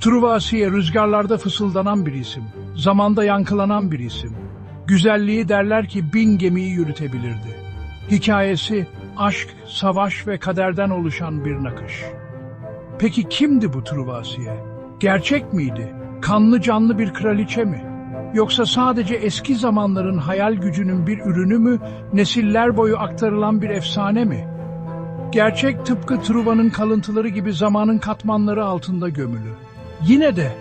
Truvasiye rüzgarlarda fısıldanan bir isim, zamanda yankılanan bir isim. Güzelliği derler ki bin gemiyi yürütebilirdi. Hikayesi aşk, savaş ve kaderden oluşan bir nakış. Peki kimdi bu Truvasiye? Gerçek miydi? Kanlı canlı bir kraliçe mi? Yoksa sadece eski zamanların hayal gücünün bir ürünü mü, nesiller boyu aktarılan bir efsane mi? Gerçek tıpkı Truva'nın kalıntıları gibi zamanın katmanları altında gömülü. Yine de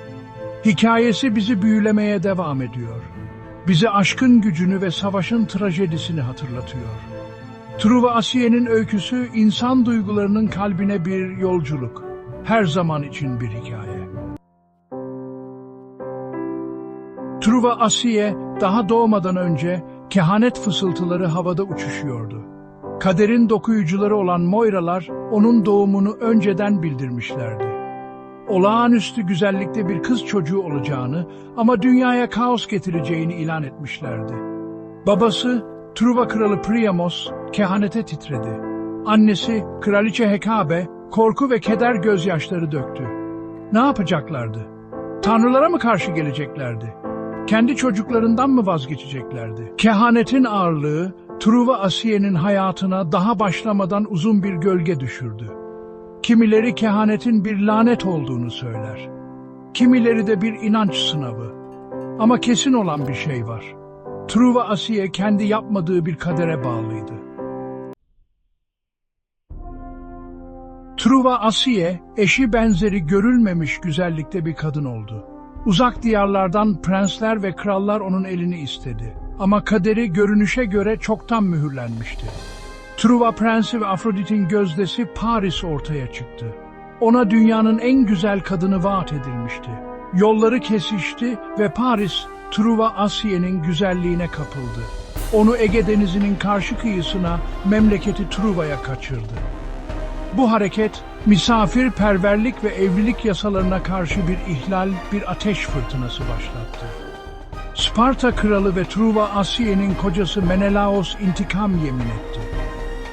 hikayesi bizi büyülemeye devam ediyor. Bize aşkın gücünü ve savaşın trajedisini hatırlatıyor. Truva Asiye'nin öyküsü insan duygularının kalbine bir yolculuk. Her zaman için bir hikaye. Truva Asiye daha doğmadan önce kehanet fısıltıları havada uçuşuyordu. Kaderin dokuyucuları olan Moiralar onun doğumunu önceden bildirmişlerdi. Olağanüstü güzellikte bir kız çocuğu olacağını ama dünyaya kaos getireceğini ilan etmişlerdi. Babası Truva kralı Priamos kehanete titredi. Annesi kraliçe Hekabe korku ve keder gözyaşları döktü. Ne yapacaklardı? Tanrılara mı karşı geleceklerdi? Kendi çocuklarından mı vazgeçeceklerdi? Kehanetin ağırlığı Truva Asiye'nin hayatına daha başlamadan uzun bir gölge düşürdü. Kimileri kehanetin bir lanet olduğunu söyler. Kimileri de bir inanç sınavı. Ama kesin olan bir şey var. Truva Asiye kendi yapmadığı bir kadere bağlıydı. Truva Asiye, eşi benzeri görülmemiş güzellikte bir kadın oldu. Uzak diyarlardan prensler ve krallar onun elini istedi. Ama kaderi görünüşe göre çoktan mühürlenmişti. Truva Prensi ve Afrodit'in gözdesi Paris ortaya çıktı. Ona dünyanın en güzel kadını vaat edilmişti. Yolları kesişti ve Paris, Truva Asiye'nin güzelliğine kapıldı. Onu Ege Denizi'nin karşı kıyısına, memleketi Truva'ya kaçırdı. Bu hareket, misafirperverlik ve evlilik yasalarına karşı bir ihlal, bir ateş fırtınası başlattı. Sparta kralı ve Truva Asiye'nin kocası Menelaos intikam yemin etti.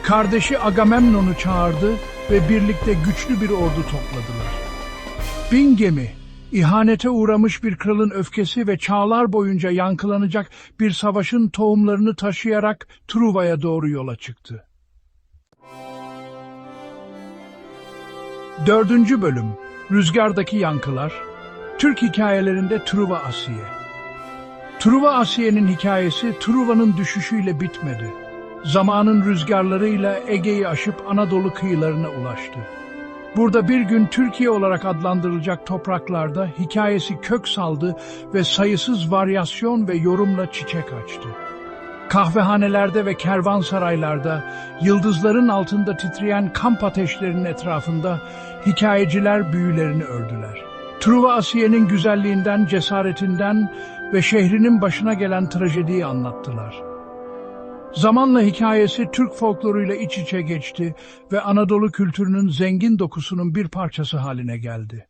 Kardeşi Agamemnon'u çağırdı ve birlikte güçlü bir ordu topladılar. Bin gemi, ihanete uğramış bir kralın öfkesi ve çağlar boyunca yankılanacak bir savaşın tohumlarını taşıyarak Truva'ya doğru yola çıktı. Dördüncü bölüm Rüzgardaki Yankılar Türk hikayelerinde Truva Asiye Truva Asiye'nin hikayesi Truva'nın düşüşüyle bitmedi. Zamanın rüzgarlarıyla Ege'yi aşıp Anadolu kıyılarına ulaştı. Burada bir gün Türkiye olarak adlandırılacak topraklarda hikayesi kök saldı ve sayısız varyasyon ve yorumla çiçek açtı. Kahvehanelerde ve kervansaraylarda, yıldızların altında titreyen kamp ateşlerinin etrafında hikayeciler büyülerini ördüler. Truva Asiye'nin güzelliğinden, cesaretinden ve şehrinin başına gelen trajediyi anlattılar. Zamanla hikayesi Türk folkloruyla iç içe geçti ve Anadolu kültürünün zengin dokusunun bir parçası haline geldi.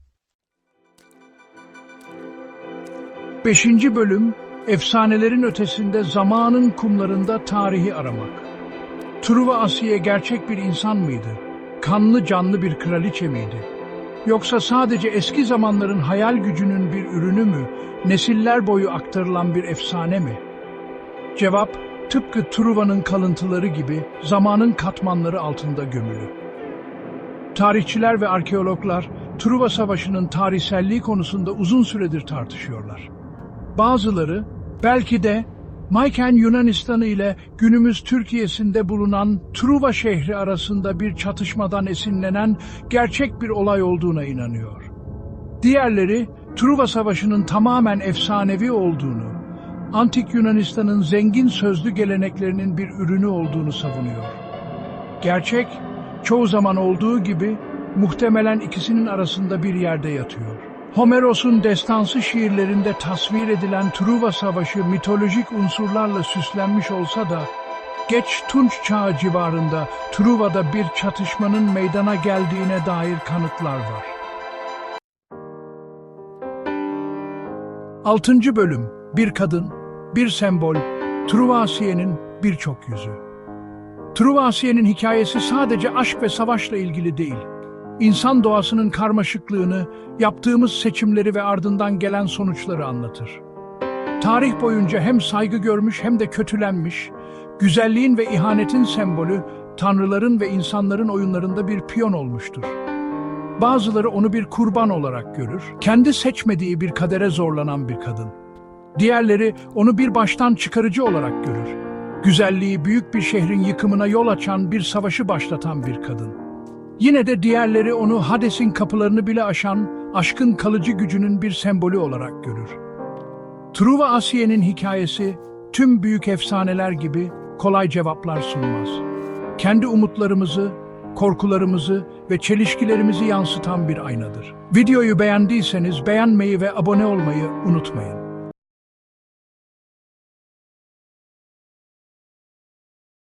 Beşinci bölüm, efsanelerin ötesinde zamanın kumlarında tarihi aramak. Truva Asiye gerçek bir insan mıydı? Kanlı canlı bir kraliçe miydi? Yoksa sadece eski zamanların hayal gücünün bir ürünü mü, nesiller boyu aktarılan bir efsane mi? Cevap, tıpkı Truva'nın kalıntıları gibi zamanın katmanları altında gömülü. Tarihçiler ve arkeologlar Truva Savaşı'nın tarihselliği konusunda uzun süredir tartışıyorlar. Bazıları belki de Mayken Yunanistanı ile günümüz Türkiye'sinde bulunan Truva şehri arasında bir çatışmadan esinlenen gerçek bir olay olduğuna inanıyor. Diğerleri Truva Savaşı'nın tamamen efsanevi olduğunu, Antik Yunanistan'ın zengin sözlü geleneklerinin bir ürünü olduğunu savunuyor. Gerçek, çoğu zaman olduğu gibi muhtemelen ikisinin arasında bir yerde yatıyor. Homeros'un destansı şiirlerinde tasvir edilen Truva Savaşı mitolojik unsurlarla süslenmiş olsa da, geç Tunç Çağı civarında Truva'da bir çatışmanın meydana geldiğine dair kanıtlar var. Altıncı bölüm Bir kadın, bir sembol, Truva Asiye'nin birçok yüzü. Truva Asiye'nin hikayesi sadece aşk ve savaşla ilgili değil. insan doğasının karmaşıklığını, yaptığımız seçimleri ve ardından gelen sonuçları anlatır. Tarih boyunca hem saygı görmüş hem de kötülenmiş, güzelliğin ve ihanetin sembolü, tanrıların ve insanların oyunlarında bir piyon olmuştur. Bazıları onu bir kurban olarak görür, kendi seçmediği bir kadere zorlanan bir kadın. Diğerleri onu bir baştan çıkarıcı olarak görür. Güzelliği büyük bir şehrin yıkımına yol açan bir savaşı başlatan bir kadın. Yine de diğerleri onu Hades'in kapılarını bile aşan, aşkın kalıcı gücünün bir sembolü olarak görür. Truva Asiye'nin hikayesi tüm büyük efsaneler gibi kolay cevaplar sunmaz. Kendi umutlarımızı, korkularımızı ve çelişkilerimizi yansıtan bir aynadır. Videoyu beğendiyseniz beğenmeyi ve abone olmayı unutmayın.